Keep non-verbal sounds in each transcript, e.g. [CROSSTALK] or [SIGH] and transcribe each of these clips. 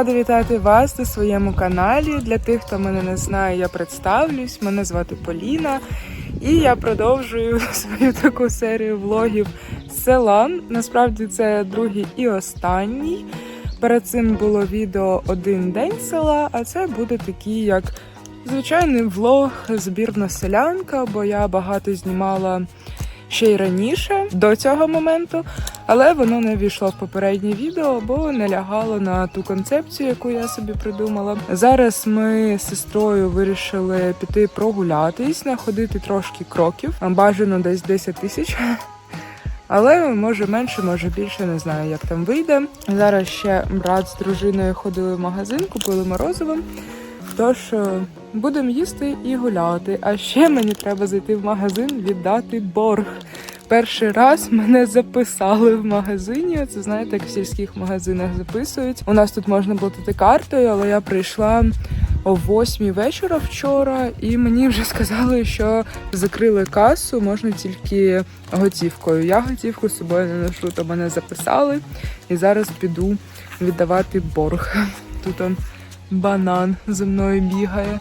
Рада вітати вас на своєму каналі. Для тих, хто мене не знає, я представлюсь. Мене звати Поліна, і я продовжую [LAUGHS] свою таку серію влогів з села. Насправді це другий і останній. Перед цим було відео один день села, а це буде такий як звичайний влог збірна селянка, бо я багато знімала ще й раніше до цього моменту, але воно не війшло в попереднє відео, бо не лягало на ту концепцію, яку я собі придумала. Зараз ми з сестрою вирішили піти прогулятись, находити трошки кроків, бажано десь 10 тисяч. Але може менше, може більше, не знаю, як там вийде. Зараз ще брат з дружиною ходили в магазин, купили морозиво. Тож е, будемо їсти і гуляти. А ще мені треба зайти в магазин, віддати борг. Перший раз мене записали в магазині. Це знаєте, як в сільських магазинах записують. У нас тут можна платити картою, але я прийшла о 8 вечора вчора, і мені вже сказали, що закрили касу, можна тільки готівкою. Я готівку з собою не ношу, то мене записали. І зараз піду віддавати борг. Тут он банан за мною бігає.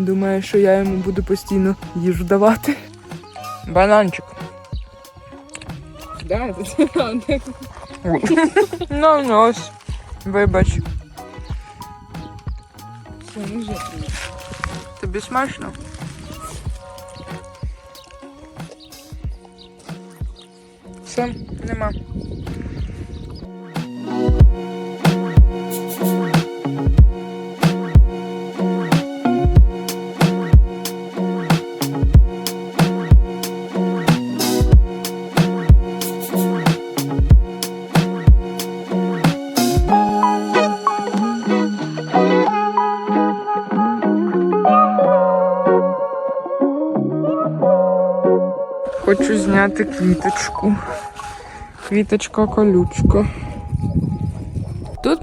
Думає, що я йому буду постійно їжу давати. Бананчик. Да, це Ну, ну ось. Вибач. Тобі смачно? Все, нема. Зняти квіточку. Квіточка колючка.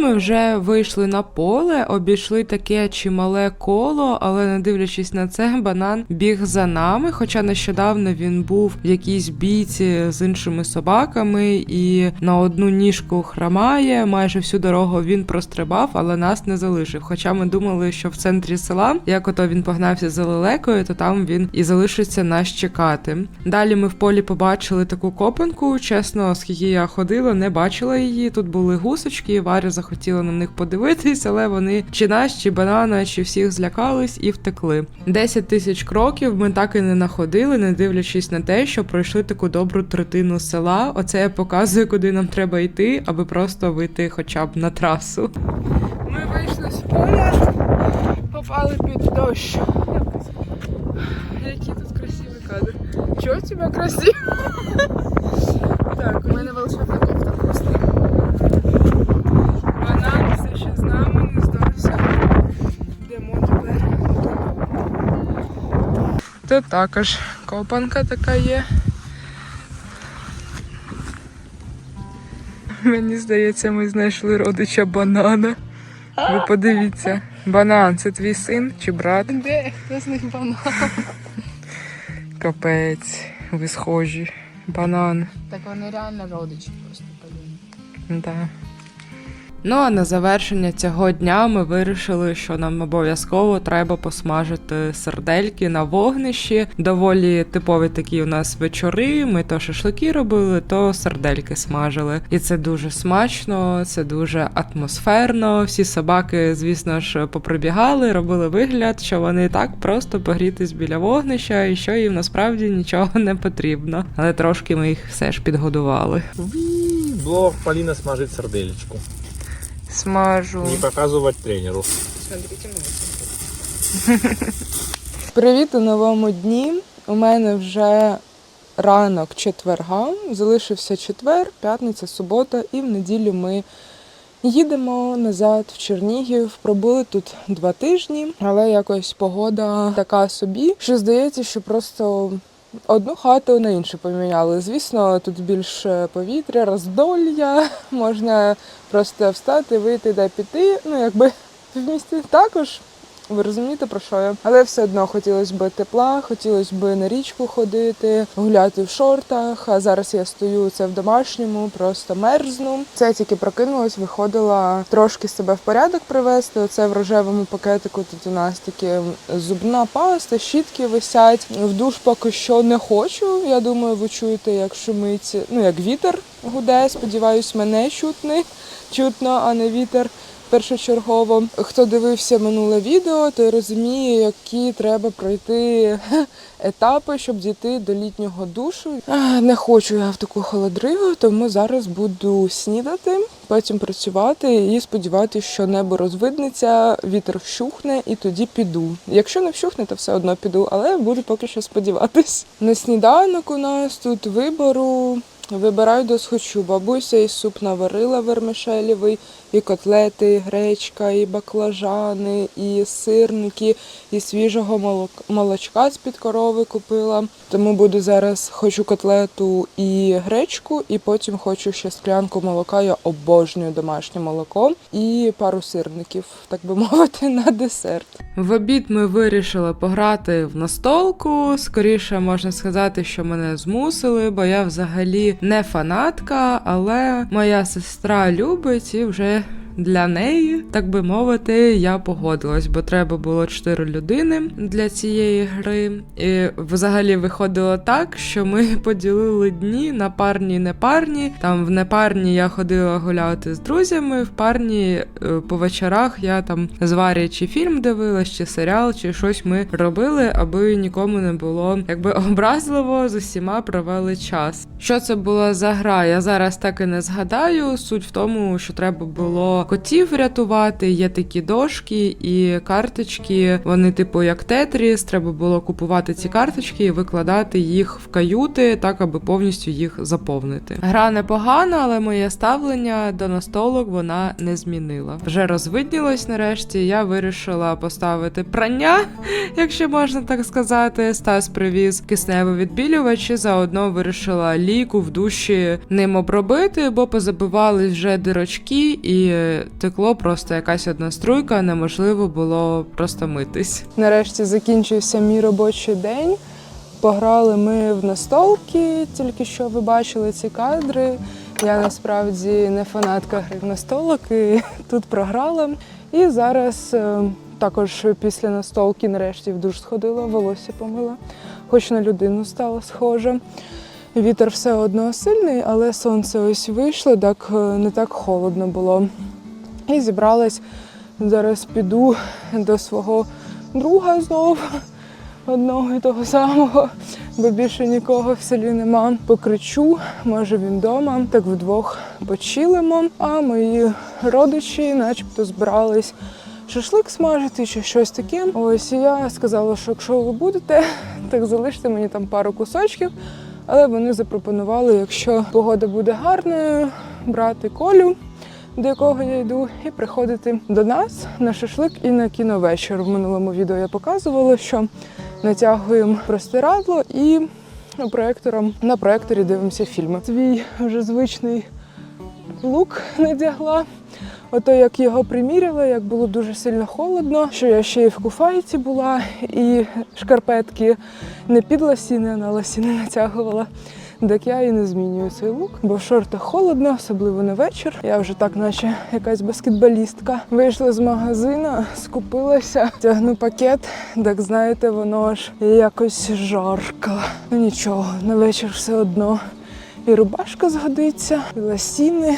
Ми вже вийшли на поле, обійшли таке чимале коло, але не дивлячись на це, банан біг за нами. Хоча нещодавно він був в якійсь бійці з іншими собаками і на одну ніжку хромає. Майже всю дорогу він прострибав, але нас не залишив. Хоча ми думали, що в центрі села, як ото він погнався за лелекою, то там він і залишиться нас чекати. Далі ми в полі побачили таку копанку. Чесно, скільки я ходила, не бачила її. Тут були гусочки, і Варя захотіла на них подивитись, але вони чи нас, чи банана, чи всіх злякались і втекли. 10 тисяч кроків ми так і не находили, не дивлячись на те, що пройшли таку добру третину села. Оце я показую, куди нам треба йти, аби просто вийти хоча б на трасу. Ми вийшли з поля, попали під дощ. Який тут красивий кадр. Чого у тебе красиво? Так, у мене волшебна просто. Банан все ще з нами, не здався. Йдемо тепер. Тут також копанка така є. Мені здається, ми знайшли родича банана. Ви подивіться. Банан, це твій син чи брат? Де? Я з них банан. Капець, ви схожі. Банан. Так вони реально родичі просто подумали. Да. Ну а на завершення цього дня ми вирішили, що нам обов'язково треба посмажити сердельки на вогнищі. Доволі типові такі у нас вечори. Ми то шашлики робили, то сердельки смажили. І це дуже смачно, це дуже атмосферно. Всі собаки, звісно ж, поприбігали, робили вигляд, що вони так просто погрітись біля вогнища, і що їм насправді нічого не потрібно. Але трошки ми їх все ж підгодували. Блог Полина смажит сарделечку. Смажу. Не показывать тренеру. Смотрите. [LAUGHS] Привіт у новому дні. У мене вже ранок четверга. Залишився четвер, п'ятниця, субота, і в неділю ми їдемо назад в Чернігів. Пробули тут два тижні, але якось погода така собі, що здається, що просто. Одну хату на іншу поміняли. Звісно, тут більше повітря, роздолля, [LAUGHS] можна просто встати, вийти да піти. Ну, якби в місті також Ви розумієте про що я? Але все одно хотілося б тепла, хотілося б на річку ходити, гуляти в шортах. А зараз я стою це в домашньому, просто мерзну. Це тільки прокинулась, виходила трошки себе в порядок привести. Оце в рожевому пакетику тут у нас такі зубна паста, щітки висять. В душ поки що не хочу. Я думаю, ви чуєте, як шумить, ну як вітер гуде. Сподіваюсь, мене чутний, чутно, а не вітер першочергово. Хто дивився минуле відео, той розуміє, які треба пройти етапи, щоб дійти до літнього душу. Не хочу я в таку холодригу, тому зараз буду снідати, потім працювати і сподіватися, що небо розвиднеться, вітер вщухне і тоді піду. Якщо не вщухне, то все одно піду, але буду поки що сподіватись. На сніданок у нас тут вибору. Вибираю досхочу. Бабуся і суп наварила вермишелєвий, і котлети, і гречка, і баклажани, і сирники, і свіжого молочка з-під корови купила. Тому буду зараз хочу котлету і гречку, і потім хочу ще склянку молока. Я обожнюю домашнє молоко і пару сирників, так би [LAUGHS] мовити, на десерт. В обід ми вирішили пограти в настолку. Скоріше можна сказати, що мене змусили, бо я взагалі не фанатка, але моя сестра любить і вже. Для неї, так би мовити, я погодилась, бо треба було чотири людини для цієї гри. І взагалі виходило так, що ми [LAUGHS] поділили дні на парні і непарні. Там в непарні я ходила гуляти з друзями, в парні е, по вечорах я там з чи фільм дивилась, чи серіал, чи щось ми робили, аби нікому не було якби [LAUGHS] образливо з усіма провели час. Що це була за гра? Я зараз так і не згадаю. Суть в тому, що треба було котів рятувати. Є такі дошки і карточки. Вони, типу, як тетріс. Треба було купувати ці карточки і викладати їх в каюти, так аби повністю їх заповнити. Гра непогана, але моє ставлення до настолок вона не змінила. Вже розвиднілось нарешті. Я вирішила поставити прання, [LAUGHS] якщо можна так сказати. Стас привіз кисневий відбілювач і заодно вирішила ліку в душі ним обробити, бо позабивались вже дирочки і текло просто якась одна струйка, неможливо було просто митись. Нарешті закінчився мій робочий день. Пограли ми в настолки, тільки що ви бачили ці кадри. Я насправді не фанатка гри в настолок і [LAUGHS] тут програла. І зараз е, також після настолки нарешті в душ сходила, волосся помила, хоч на людину стала схожа. Вітер все одно сильний, але сонце ось вийшло, так е, не так холодно було. І зібралась. Зараз піду до свого друга знов, одного і того самого, бо більше нікого в селі нема. Покричу, може він вдома, так вдвох почилимо. А мої родичі, начебто, збирались шашлик смажити чи щось таке. Ось я сказала, що якщо ви будете, так залиште мені там пару кусочків. Але вони запропонували, якщо погода буде гарною, брати колю, до якого я йду, і приходити до нас на шашлик і на кіновечір. В минулому відео я показувала, що натягуємо простирадло і проектором на проекторі дивимося фільми. Свій вже звичний лук надягла. Ото як його приміряла, як було дуже сильно холодно, що я ще й в куфайці була, і шкарпетки не під ласіни, а на ласіни натягувала. Так я і не змінюю свій лук, бо в шортах холодно, особливо на вечір. Я вже так, наче якась баскетболістка. Вийшла з магазину, скупилася, тягну пакет, так знаєте, воно ж якось жарко. Ну нічого, на вечір все одно. І рубашка згодиться, і ласіни.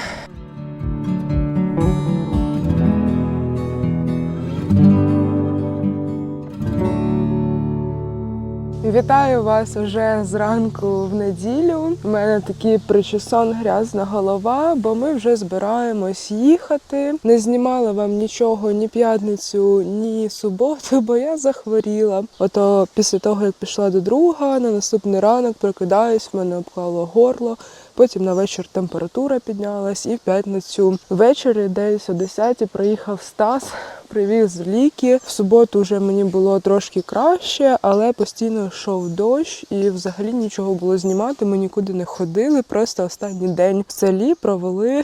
Вітаю вас уже зранку в неділю. У мене такий причесон грязна голова, бо ми вже збираємось їхати. Не знімала вам нічого ні п'ятницю, ні суботу, бо я захворіла. Ото після того, як пішла до друга, на наступний ранок прокидаюсь, в мене обклало горло. Потім на вечір температура піднялась, і в п'ятницю ввечері, десь о 10 приїхав Стас, привіз ліки. В суботу вже мені було трошки краще, але постійно йшов дощ і взагалі нічого було знімати. Ми нікуди не ходили. Просто останній день в селі провели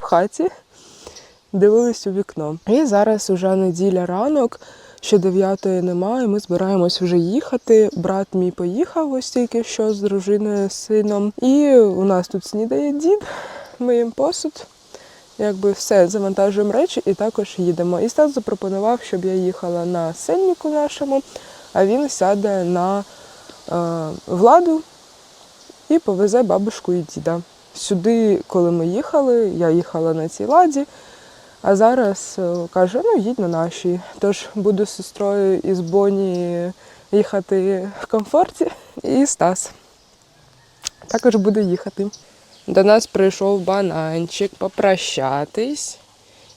в хаті, дивились у вікно. І зараз уже неділя ранок. Ще дев'ятої немає. Ми збираємось вже їхати. Брат мій поїхав ось тільки що з дружиною, з сином. І у нас тут снідає дід, миємо посуд. Якби все, завантажуємо речі і також їдемо. І Стас запропонував, щоб я їхала на сельнику нашому, а він сяде на е, владу і повезе бабушку і діда. Сюди, коли ми їхали, я їхала на цій ладі, а зараз е, каже, ну їдь на нашій. Тож буду з сестрою із Боні їхати в комфорті, і Стас також буде їхати. До нас прийшов бананчик попрощатись,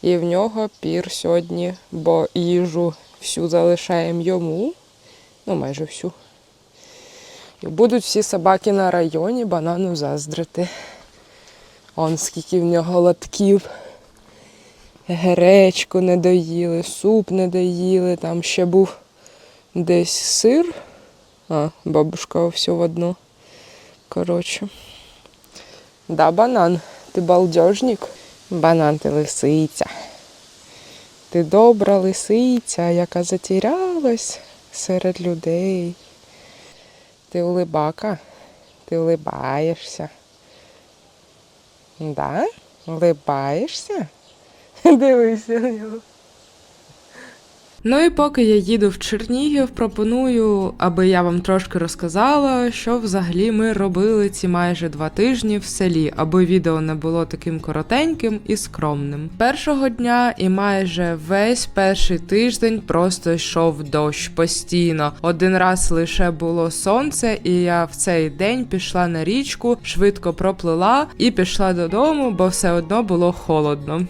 і в нього пір сьогодні, бо їжу всю залишаємо йому, ну майже всю. І будуть всі собаки на районі банану заздрити. Он скільки в нього лотків. Гречку не доїли, суп не доїли, там ще був десь сир. А, бабушка все в одно. Коротше. Да, банан, ти балдежник. Банан, ти лисиця. Ти добра лисиця, яка затерялась серед людей. Ти улибака, ти улибаєшся. Да? Улибаєшся? [LAUGHS] Дивися на нього. Ну і поки я їду в Чернігів, пропоную, аби я вам трошки розказала, що взагалі ми робили ці майже два тижні в селі, аби відео не було таким коротеньким і скромним. Першого дня і майже весь перший тиждень просто йшов дощ постійно. Один раз лише було сонце, і я в цей день пішла на річку, швидко проплила і пішла додому, бо все одно було холодно.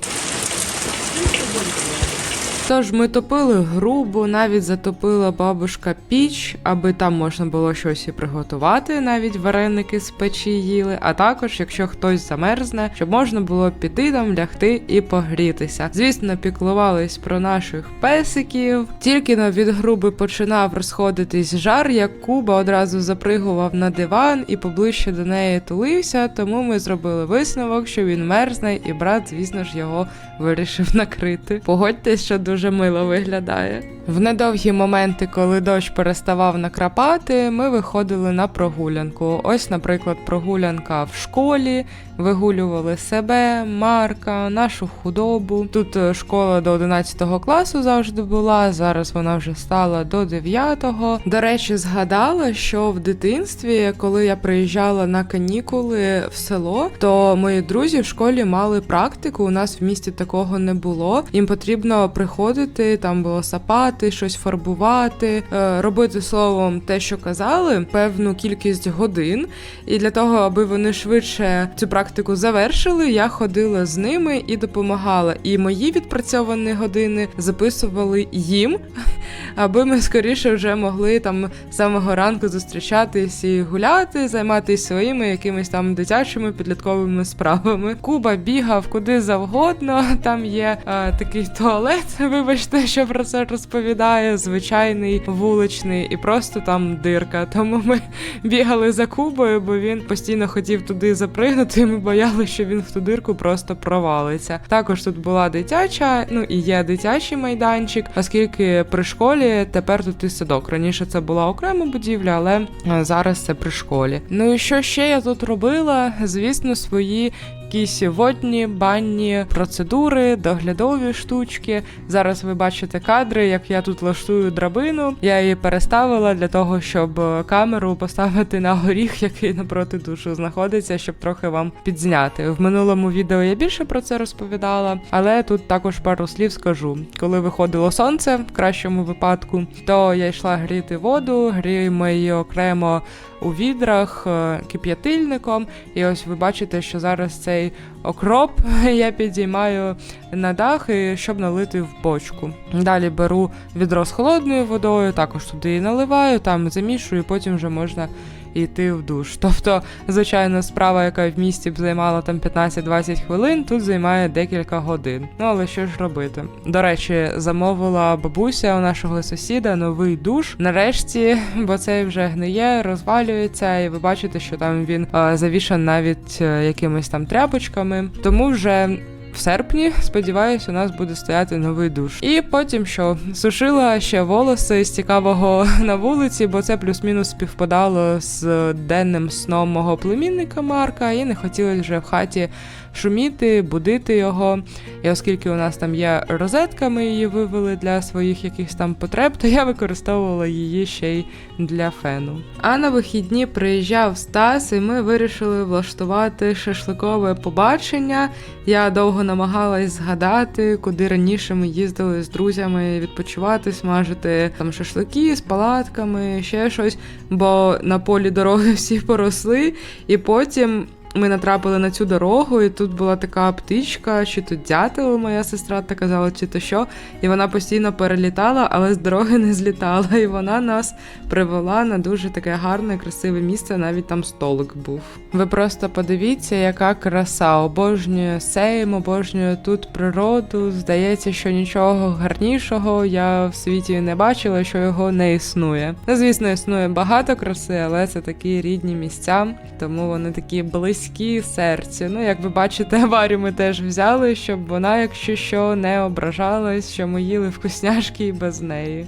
Тож ми топили грубо, навіть затопила бабушка піч, аби там можна було щось і приготувати, навіть вареники з печі їли. А також, якщо хтось замерзне, щоб можна було піти там, лягти і погрітися. Звісно, піклувались про наших песиків. Тільки на від груби починав розходитись жар, як Куба одразу запригував на диван і поближче до неї тулився. Тому ми зробили висновок, що він мерзне, і брат, звісно ж, його вирішив накрити. Погодьтесь, що дуже мило виглядає. В недовгі моменти, коли дощ переставав накрапати, ми виходили на прогулянку. Ось, наприклад, прогулянка в школі. Вигулювали себе, Марка, нашу худобу. Тут е, школа до 11 класу завжди була. Зараз вона вже стала до 9-го. До речі, згадала, що в дитинстві, коли я приїжджала на канікули в село, то мої друзі в школі мали практику. У нас в місті такого не було. Їм потрібно приходити, там було сапати, щось фарбувати, е, робити словом те, що казали, певну кількість годин. І для того, аби вони швидше цю практику завершили, я ходила з ними і допомагала. І мої відпрацьовані години записували їм, [LAUGHS] аби ми скоріше вже могли там самого ранку зустрічатись і гуляти, займатися своїми якимись там дитячими підлітковими справами. Куба бігав куди завгодно. Там є е, такий туалет. [LAUGHS] Вибачте, що про це розповідаю. Звичайний вуличний, і просто там дирка. Тому ми [LAUGHS] бігали за Кубою, бо він постійно хотів туди запригнути. і Ми боялися, що він в ту дирку просто провалиться. Також тут була дитяча, ну і є дитячий майданчик, оскільки при школі тепер тут і садок. Раніше це була окрема будівля, але е, зараз це при школі. Ну і що ще я тут робила? Звісно, свої. Якісь водні, банні процедури, доглядові штучки. Зараз ви бачите кадри, як я тут лаштую драбину. Я її переставила для того, щоб е, камеру поставити на горіх, який напроти душу знаходиться, щоб трохи вам підзняти. В минулому відео я більше про це розповідала, але тут також пару слів скажу. Коли виходило сонце, в кращому випадку, то я йшла гріти воду, гріємо її окремо у відрах е, кип'ятильником. І ось ви бачите, що зараз цей окроп [LAUGHS] я підіймаю на дах, щоб налити в бочку. Далі беру відро з холодною водою, також туди і наливаю, там замішую, потім вже можна йти в душ. Тобто, звичайно, справа, яка в місті б займала там 15-20 хвилин, тут займає декілька годин. Ну але що ж робити? До речі, замовила бабуся у нашого сусіда новий душ. Нарешті, [LAUGHS] бо цей вже гниє, розвалюється, і ви бачите, що там він е, завішан навіть е, якимись там тряпочками. Тому вже в серпні, сподіваюсь, у нас буде стояти новий душ. І потім що сушила ще волоси з цікавого [LAUGHS] на вулиці, бо це плюс-мінус співпадало з денним сном мого племінника Марка, і не хотілося вже в хаті шуміти, будити його. І оскільки у нас там є розетка, ми її вивели для своїх якихось там потреб, то я використовувала її ще й для фену. А на вихідні приїжджав Стас, і ми вирішили влаштувати шашликове побачення. Я довго намагалась згадати, куди раніше ми їздили з друзями відпочивати, смажити там шашлики з палатками, ще щось. Бо на полі дороги [LAUGHS] всі поросли, і потім. Ми натрапили на цю дорогу, і тут була така птичка, чи то дятел, моя сестра так казала, чи то що. І вона постійно перелітала, але з дороги не злітала. І вона нас привела на дуже таке гарне, красиве місце. Навіть там столик був. Ви просто подивіться, яка краса. Обожнюю сейм, обожнюю тут природу. Здається, що нічого гарнішого я в світі не бачила, що його не існує. Ну, звісно, існує багато краси, але це такі рідні місця, тому вони такі близькі серцю. Ну, як ви бачите, Варю ми теж взяли, щоб вона, якщо що, не ображалась, що ми їли вкусняшки і без неї.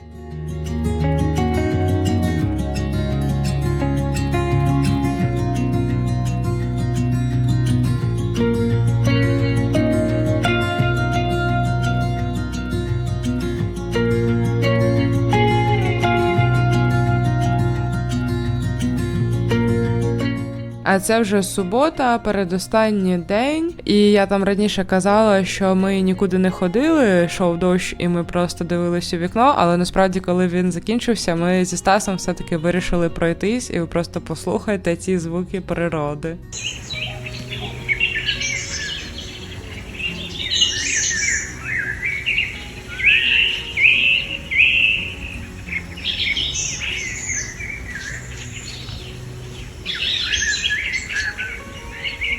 А це вже субота, передостанній день. І я там раніше казала, що ми нікуди не ходили, йшов дощ, і ми просто дивилися вікно. Але насправді, коли він закінчився, ми зі Стасом все-таки вирішили пройтись, і ви просто послухайте ці звуки природи.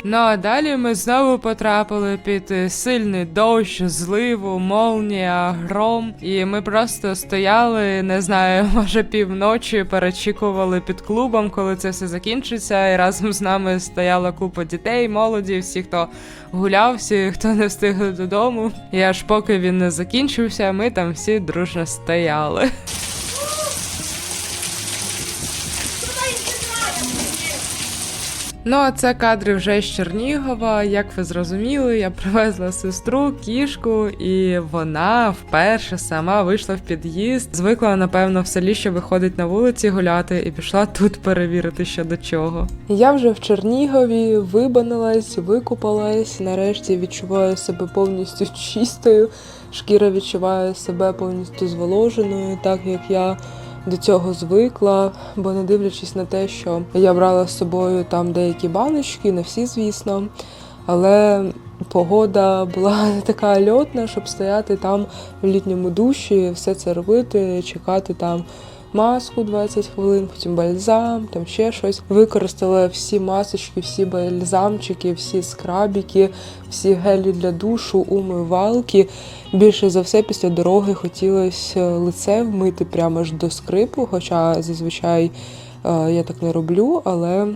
Ну а далі ми знову потрапили під е, сильний дощ, зливу, молнія, гром. І ми просто стояли, не знаю, [LAUGHS] може півночі, перечікували під клубом, коли це все закінчиться. І разом з нами стояла купа дітей, молоді, всі, хто гуляв, всі, хто не встигли додому. І аж поки він не закінчився, ми там всі дружно стояли. [LAUGHS] Ну, а це кадри вже з Чернігова. Як ви зрозуміли, я привезла сестру, кішку, і вона вперше сама вийшла в під'їзд. Звикла, напевно, в селі, що виходить на вулиці гуляти, і пішла тут перевірити, що до чого. Я вже в Чернігові вибанилась, викупалась. Нарешті відчуваю себе повністю чистою. Шкіра відчуває себе повністю зволоженою, так як я до цього звикла, бо не дивлячись на те, що я брала з собою там деякі баночки, не всі, звісно. Але погода була [LAUGHS] така льотна, щоб стояти там в літньому душі, все це робити, чекати там маску 20 хвилин, потім бальзам, там ще щось. Використала всі масочки, всі бальзамчики, всі скрабіки, всі гелі для душу, умивалки. Більше за все після дороги хотілося лице вмити прямо аж до скрипу, хоча зазвичай е, я так не роблю, але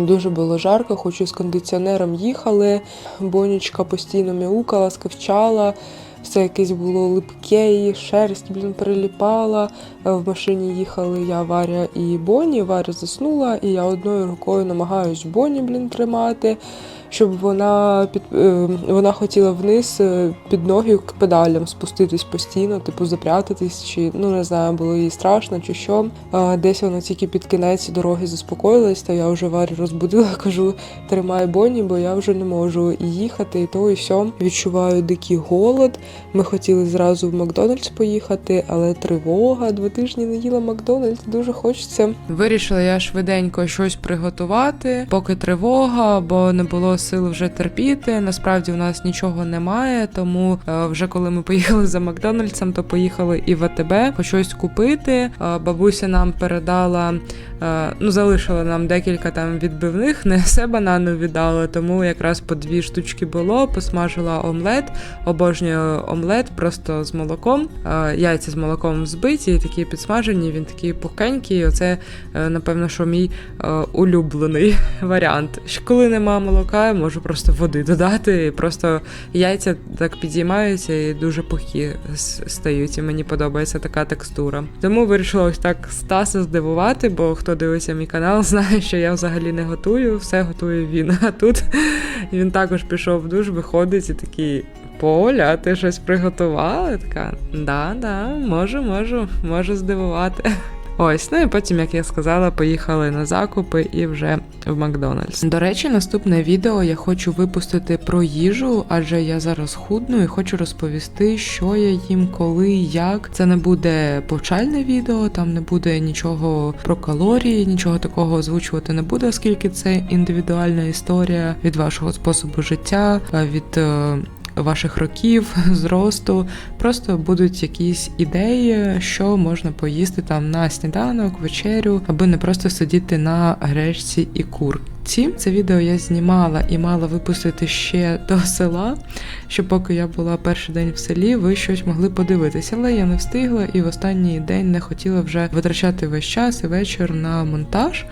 дуже було жарко, хоч і з кондиціонером їхали. Бонічка постійно мяукала, скавчала. Все якесь було липке, і шерсть, блін, приліпала. Е, В машині їхали я, Варя і Боні. Варя заснула, і я одною рукою намагаюсь Боні, блін, тримати, щоб вона під е, вона хотіла вниз е, під ноги к педалям спуститись постійно, типу запрятатись, чи ну не знаю, було їй страшно чи що. Десь вона тільки під кінець дороги заспокоїлась, та я вже Варю розбудила, [LAUGHS] кажу, тримай Боні, бо я вже не можу їхати, і то, і сьо. Відчуваю дикий голод. Ми хотіли зразу в Макдональдс поїхати, але тривога. Два тижні не їла Макдональдс, дуже хочеться. Вирішила я швиденько щось приготувати, поки тривога, бо не було сил вже терпіти. Насправді у нас нічого немає, тому е, вже коли ми поїхали за Макдональдсом, то поїхали і в АТБ по щось купити. Е, Бабуся нам передала, е, ну залишила нам декілька там відбивних, не все банану віддала, тому якраз по дві штучки було. Посмажила омлет, обожнюю омлет просто з молоком. Яйця з молоком збиті, такі підсмажені. Він такий пухенький. Оце, напевно, що мій улюблений [LAUGHS] варіант. Коли нема молока, можу просто води додати. І просто яйця так підіймаються і дуже пухкі стають. І мені подобається така текстура. Тому вирішила ось так Стаса здивувати, бо хто дивиться мій канал, [LAUGHS] знає, що я взагалі не готую, все готує він. А тут [LAUGHS] він також пішов в душ, виходить і такий. Поля, ти щось приготувала? Така, да, да, можу, можу, можу здивувати. [LAUGHS] Ось, ну і потім, як я сказала, поїхали на закупи і вже в Макдональдс. До речі, наступне відео я хочу випустити про їжу, адже я зараз худну і хочу розповісти, що я їм, коли, як. Це не буде повчальне відео, там не буде нічого про калорії, нічого такого озвучувати не буде, оскільки це індивідуальна історія від вашого способу життя, е, від. Ваших років, [LAUGHS] зросту, просто будуть якісь ідеї, що можна поїсти там на сніданок, вечерю, аби не просто сидіти на гречці і курці. Це відео я знімала і мала випустити ще [LAUGHS] до села, щоб поки я була перший день в селі, ви щось могли подивитися. Але я не встигла і в останній день не хотіла вже витрачати весь час і вечір на монтаж.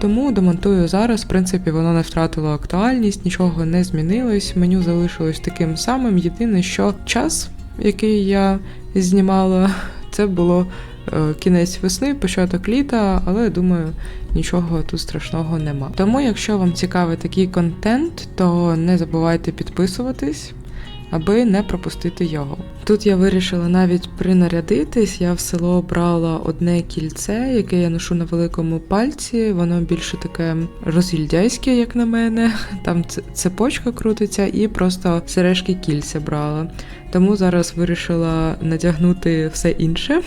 Тому домонтую зараз. В принципі, воно не втратило актуальність, нічого не змінилось. Меню залишилось таким самим. Єдине, що час, який я знімала, [LAUGHS] це було кінець весни, початок літа, але думаю, нічого тут страшного нема. Тому, якщо вам цікавий такий контент, то не забувайте підписуватись. Аби не пропустити його. Тут я вирішила навіть принарядитись. Я в село брала одне кільце, яке я ношу на великому пальці. Воно більше таке розгільдяйське, як на мене. Там цепочка крутиться, і просто сережки кільця брала. Тому зараз вирішила надягнути все інше.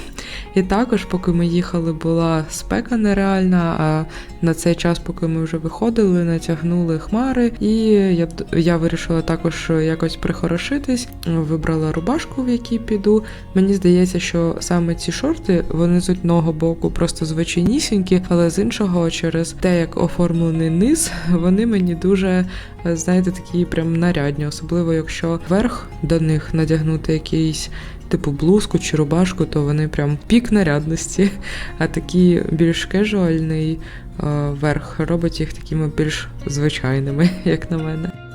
І також, поки ми їхали, була спека нереальна. А на цей час, поки ми вже виходили, натягнули хмари, і я, я вирішила також якось прихорошитись. Вибрала рубашку, в якій піду. Мені здається, що саме ці шорти вони з одного боку просто звичайнісінькі, але з іншого, через те, як оформлений низ, вони мені дуже знаєте, такі прям нарядні, особливо якщо верх до них надягнути якийсь. Типу блузку чи рубашку, то вони прям пік нарядності, а такі більш кежуальний е, верх робить їх такими більш звичайними, [LAUGHS] як на мене.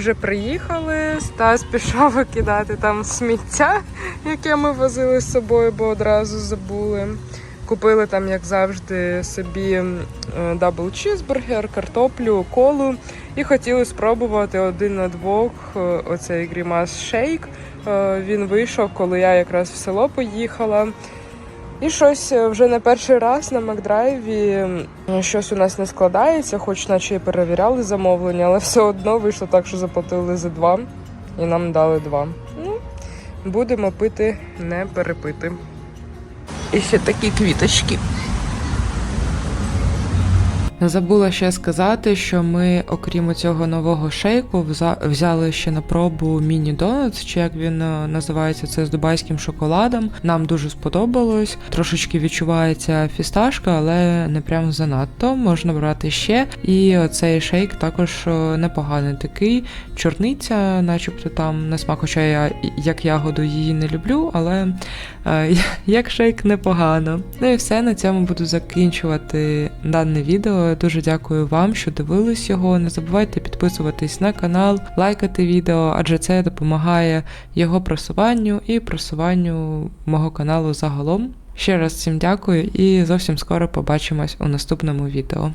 Вже приїхали. Стас пішов викидати там сміття, яке ми возили з собою, бо одразу забули. Купили там, як завжди, собі е, дабл чізбургер, картоплю, колу і хотіли спробувати один на двох е, оцей грімас шейк. Е, Він вийшов, коли я якраз в село поїхала. І щось е, вже не перший раз на Макдрайві щось у нас не складається, хоч наче і перевіряли замовлення, але все одно вийшло так, що заплатили за два і нам дали два. Ну, будемо пити, не перепити. І ще такі квіточки. Забула ще сказати, що ми, окрім цього нового шейку, взяли ще на пробу міні-донат, чи як він е, називається, це з дубайським шоколадом. Нам дуже сподобалось. Трошечки відчувається фісташка, але не прям занадто. Можна брати ще. І цей шейк також е, непоганий такий. Чорниця, начебто там на смак, хоча я як ягоду її не люблю, але як шейк непогано. Ну і все на цьому буду закінчувати дане відео. Дуже дякую вам, що дивились його. Не забувайте підписуватись на канал, лайкати відео, адже це допомагає його просуванню і просуванню мого каналу загалом. Ще раз всім дякую і зовсім скоро побачимось у наступному відео.